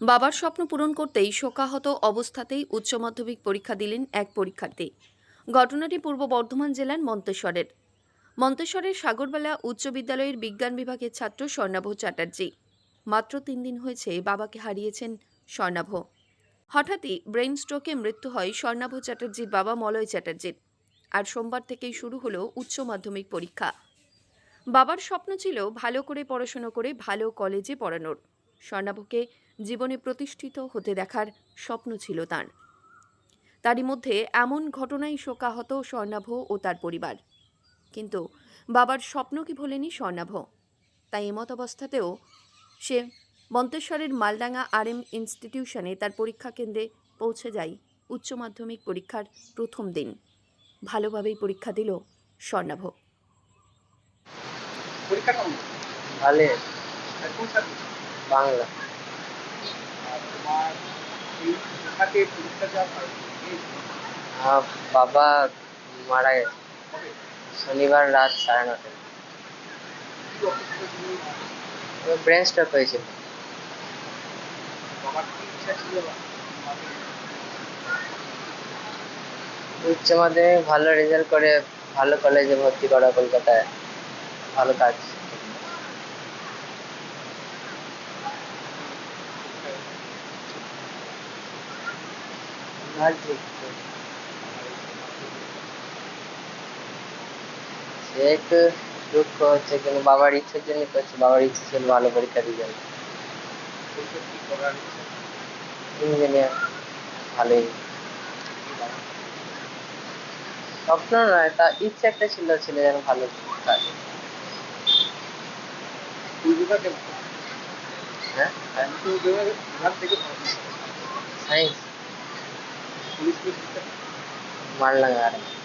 বাবার স্বপ্ন পূরণ করতেই শোকাহত অবস্থাতেই উচ্চ মাধ্যমিক পরীক্ষা দিলেন এক পরীক্ষার্থী। ঘটনাটি পূর্ব বর্ধমান জেলার মন্তেশ্বরের। মন্তেশ্বরের সাগরবেলা উচ্চ বিদ্যালয়ের বিজ্ঞান বিভাগের ছাত্র স্বর্ণাভ চ্যাটার্জি। মাত্র তিন দিন হয়েছে বাবাকে হারিয়েছেন স্বর্ণাভ। হঠাৎই ব্রেন স্ট্রোকে মৃত্যু হয় স্বর্ণাভ চ্যাটার্জির বাবা মলয় চ্যাটার্জির। আর সোমবার থেকেই শুরু হলো উচ্চ মাধ্যমিক পরীক্ষা। বাবার স্বপ্ন ছিল ভালো করে পড়াশুনো করে ভালো কলেজে পড়ানোর। স্বর্ণাভকে জীবনে প্রতিষ্ঠিত হতে দেখার স্বপ্ন ছিল তার। তারই মধ্যে এমন ঘটনায় শোকাহত স্বর্ণাভ ও তার পরিবার। কিন্তু বাবার স্বপ্ন কি ভোলেনি স্বর্ণাভ তাই এমত অবস্থাতেও সে মন্তেশ্বরের মালডাঙ্গা আর এম ইনস্টিটিউশনে তার পরীক্ষা কেন্দ্রে পৌঁছে যায় উচ্চ মাধ্যমিক পরীক্ষার প্রথম দিন। ভালোভাবেই পরীক্ষা দিল স্বর্ণাভ পরীক্ষা কেমন? ভালো। আর কোন সাবজেক্ট? বাংলা। বাবা মারা গেছে। শনিবার রাত সাড়ে নটায় ব্রেন স্ট্রোক হয়েছিল। উচ্চ মাধ্যমিক ভালো রেজাল্ট করে, ভালো কলেজে ভর্তি করা কলকাতায়। ভালো কাজ। সে একটু দুঃখ হচ্ছে কিন্তু বাবার ইচ্ছের জন্য করছে বাবার ইচ্ছে ছিল ভালো পরীক্ষা ইঞ্জিনিয়ার ভালোই। স্বপ্ন নয় তা ইচ্ছে একটা ছিল ছেলে যেন ভালো হ্যাঁ? স্কুল पुलिस में मार लगा रहे हैं।